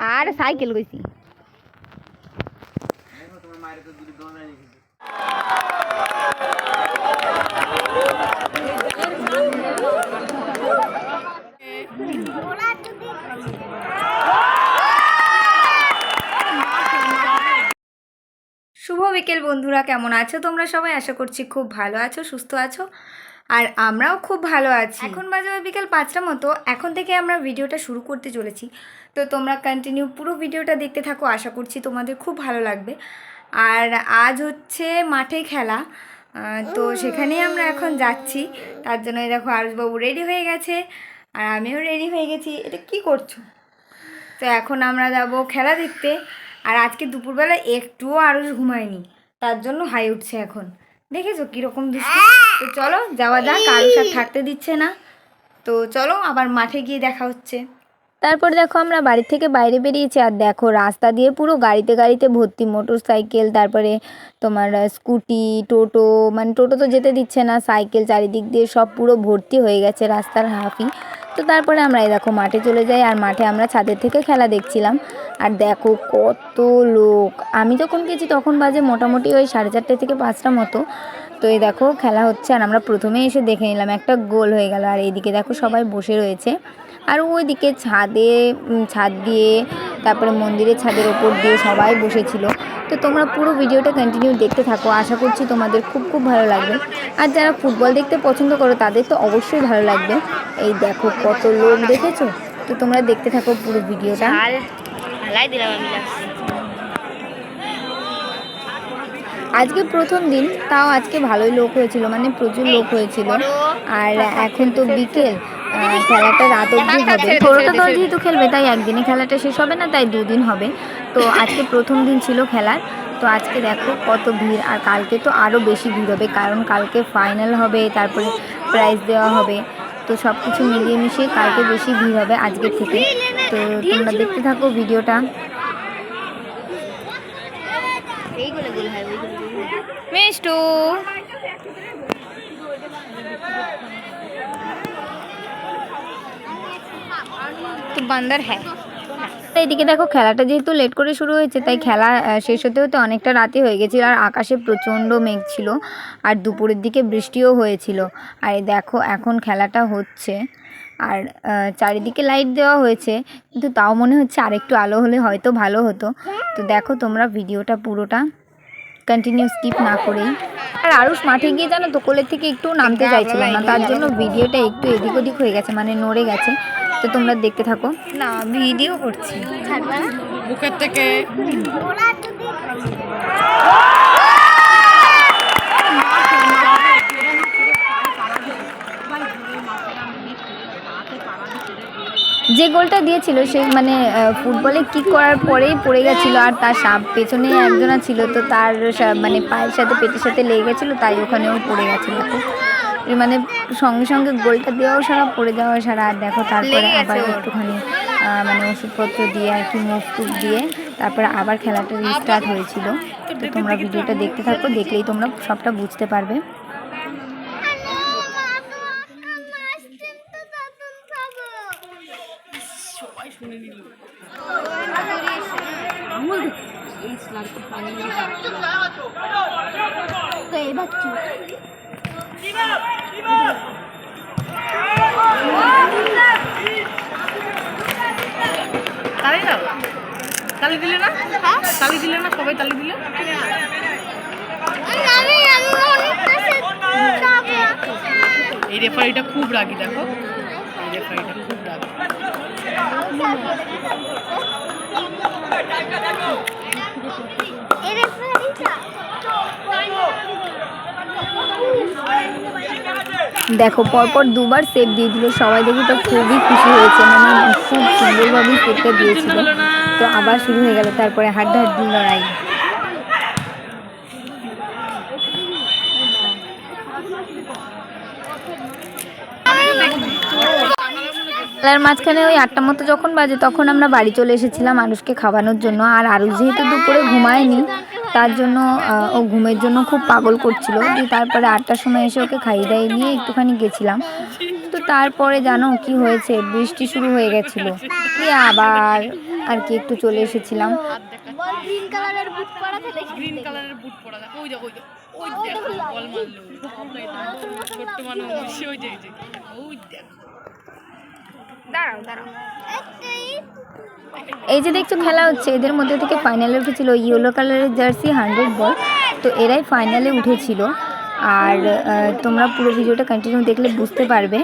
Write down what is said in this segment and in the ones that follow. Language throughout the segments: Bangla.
আর সাইকেল গেছি শুভ বিকেল বন্ধুরা, কেমন আছো তোমরা সবাই? আশা করছি খুব ভালো আছো, সুস্থ আছো। আর আমরাও খুব ভালো আছি। এখন বাজে বিকেল পাঁচটা মতো, এখন থেকে আমরা ভিডিওটা শুরু করতে চলেছি। তো তোমরা কন্টিনিউ পুরো ভিডিওটা দেখতে থাকো, আশা করছি তোমাদের খুব ভালো লাগবে। আর আজ হচ্ছে মাঠে খেলা তো সেখানেই আমরা এখন যাচ্ছি। তার জন্য দেখো আরুষবাবু রেডি হয়ে গেছে, আর আমিও রেডি হয়ে গেছি। এটা কি করছ? তো এখন আমরা যাব খেলা দেখতে। আর আজকে দুপুরবেলা একটুও আরুষ ঘুমায়নি, তার জন্য হাই উঠছে এখন। দেখেছ কীরকম দুষ্টু? তো চলো যাওয়া যাক আরুষ আর থাকতে দিচ্ছে না। তো চলো আবার মাঠে গিয়ে দেখা হচ্ছে। তারপর দেখো আমরা বাড়ি থেকে বাইরে বেরিয়েছি আর দেখো রাস্তা দিয়ে পুরো গাড়িতে গাড়িতে ভর্তি মোটর সাইকেল তারপরে তোমার স্কুটি টোটো মানে টোটো তো যেতে দিচ্ছে না সাইকেল চারিদিক দিয়ে সব পুরো ভর্তি হয়ে গেছে রাস্তার হাফই। তো তারপরে আমরা এই দেখো মাঠে চলে যাই, আর মাঠে আমরা ছাদের থেকে খেলা দেখছিলাম। আর দেখো কত লোক। আমি যখন গেছি তখন বাজে মোটামুটি ওই সাড়ে চারটে থেকে পাঁচটা মতো। তো এই দেখো, খেলা হচ্ছে আর আমরা প্রথমেই এসে দেখে নিলাম একটা গোল হয়ে গেল। আর এইদিকে দেখো সবাই বসে রয়েছে। আর ওইদিকে ছাদে ছাদ দিয়ে, তারপরে মন্দিরের ছাদের ওপর দিয়ে সবাই বসেছিল। তো তোমরা পুরো ভিডিওটা কন্টিনিউ দেখতে থাকো। আশা করছি তোমাদের খুব খুব ভালো লাগবে। আর যারা ফুটবল দেখতে পছন্দ করো, তাদের তো অবশ্যই ভালো লাগবে। এই দেখো কত লোক দেখেছ? তো তোমরা দেখতে থাকো পুরো ভিডিওটা। দিলাম আমি আজকে প্রথম দিন তাও আজকে ভালোই লোক হয়েছিল মানে প্রচুর লোক হয়েছিল। আর এখন তো বিকেল খেলাটা রাত অবধি হবে। ষোলোটা দল যেহেতু খেলবে তাই একদিনে খেলাটা শেষ হবে না তাই দুদিন হবে। তো আজকে প্রথম দিন ছিল খেলার। তো আজকে দেখো কত ভিড় আর কালকে তো আরও বেশি ভিড় হবে কারণ কালকে ফাইনাল হবে তারপরে প্রাইজ দেওয়া হবে। তো সব কিছু মিলিয়ে মিশিয়ে কালকে বেশি ভিড় হবে আজকের থেকে। তো তোমরা দেখতে থাকো ভিডিওটা এইগুলো গোল হয় ওইগুলো গোল হয়। মিষ্টু। তো বান্দর হ্যাঁ। এইদিকে দেখো খেলাটা যেহেতু লেট করে শুরু হয়েছে, তাই খেলা শেষ হতে হতে অনেকটা রাতে হয়ে গেছিল আর আকাশে প্রচণ্ড মেঘ ছিল আর দুপুরের দিকে বৃষ্টিও হয়েছিল। আর দেখো এখন খেলাটা হচ্ছে আর চারিদিকে লাইট দেওয়া হয়েছে, কিন্তু তাও মনে হচ্ছে আরেকটু আলো হলে হয়তো ভালো হতো। তো দেখো তোমরা ভিডিওটা পুরোটা কন্টিনিউ স্কিপ না করেই। আর আরুষ মাঠে গিয়ে জানো তো কোলের থেকে একটু নামতে চাইছিল না তার জন্য ভিডিওটা একটু এদিক ওদিক হয়ে গেছে মানে নড়ে গেছে। তো তোমরা দেখতে থাকো। না ভিডিও করছি? বুকের থেকে। যে গোলটা দিয়েছিল সে মানে ফুটবলে কিক করার পরেই পড়ে গেছিল আর তার সাপ পেছনে একজনা ছিল তো তার মানে পায়ের সাথে পেটের সাথে লেগে গেছিল তাই ওখানেও পড়ে গেছিল মানে সঙ্গে সঙ্গে গোলটা দেওয়াও সারা পড়ে যাওয়া সারা আর দেখো তারপরে আবার একটুখানি মানে ওষুধপত্র দিয়ে আর কি মুখ টুক দিয়ে তারপরে আবার খেলাটা রিস্টার্ট হয়েছিল। তো তোমরা ভিডিওটা দেখতে থাকো দেখলেই তোমরা সবটা বুঝতে পারবে। তো এবার? তালি দাও তালি দিলে না তালি দিলে না সবাই তালি দিলে এই রেফারিটা খুব রাগি, দেখো এই রেফারিটা খুব রাগি দেখো, পরপর দুবার সেভ দিয়ে দিল। সবাই দেখি তো খুবই খুশি হয়েছে মানে খুব সুন্দরভাবেই সেভটা দিয়েছিল। তো আবার শুরু হয়ে গেল, তারপরে হাড্ডা হাড্ডাহাড্ডি লড়াই। খেলার মাঝখানে ওই আটটা মতো যখন বাজে, তখন আমরা বাড়ি চলে এসেছিলাম আরুষকে খাওয়ানোর জন্য। আর আরুষ যেহেতু দুপুরে ঘুমায়নি, তার জন্য ও ঘুমের জন্য খুব পাগল করছিল। দিয়ে তারপরে আটটার সময় এসে ওকে খাইয়ে দাইয়ে নিয়ে একটুখানি গেছিলাম। তো তারপরে জানো কি হয়েছে? বৃষ্টি শুরু হয়ে গেছিল। দিয়ে আবার আর কি একটু চলে এসেছিলাম। ওই দেখো, বল মারলো। ছোট্ট মানুষ ওই যে। ওই দেখো। দাঁড়াও দাঁড়াও। এই যে দেখছ খেলা হচ্ছে, এদের মধ্যে থেকে ফাইনালে উঠেছিল ইয়েলো কালারের জার্সি হান্ড্রেড বল তো এরাই ফাইনালে উঠেছিল। আর তোমরা পুরো ভিডিওটা কন্টিনিউ দেখলে বুঝতে পারবে।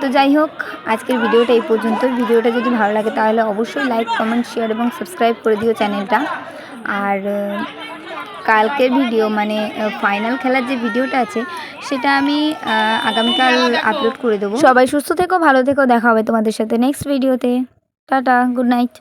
তো যাই হোক, আজকের ভিডিওটা এই পর্যন্ত। ভিডিওটা যদি ভালো লাগে তাহলে অবশ্যই লাইক কমেন্ট শেয়ার এবং সাবস্ক্রাইব করে দিও চ্যানেলটা আর কালকের ভিডিও মানে ফাইনাল খেলার যে ভিডিওটা আছে, সেটা আমি আগামীকাল আপলোড করে দেবো। সবাই সুস্থ থেকো, ভালো থেকো, দেখা হবে তোমাদের সাথে নেক্সট ভিডিওতে টাটা গুড নাইট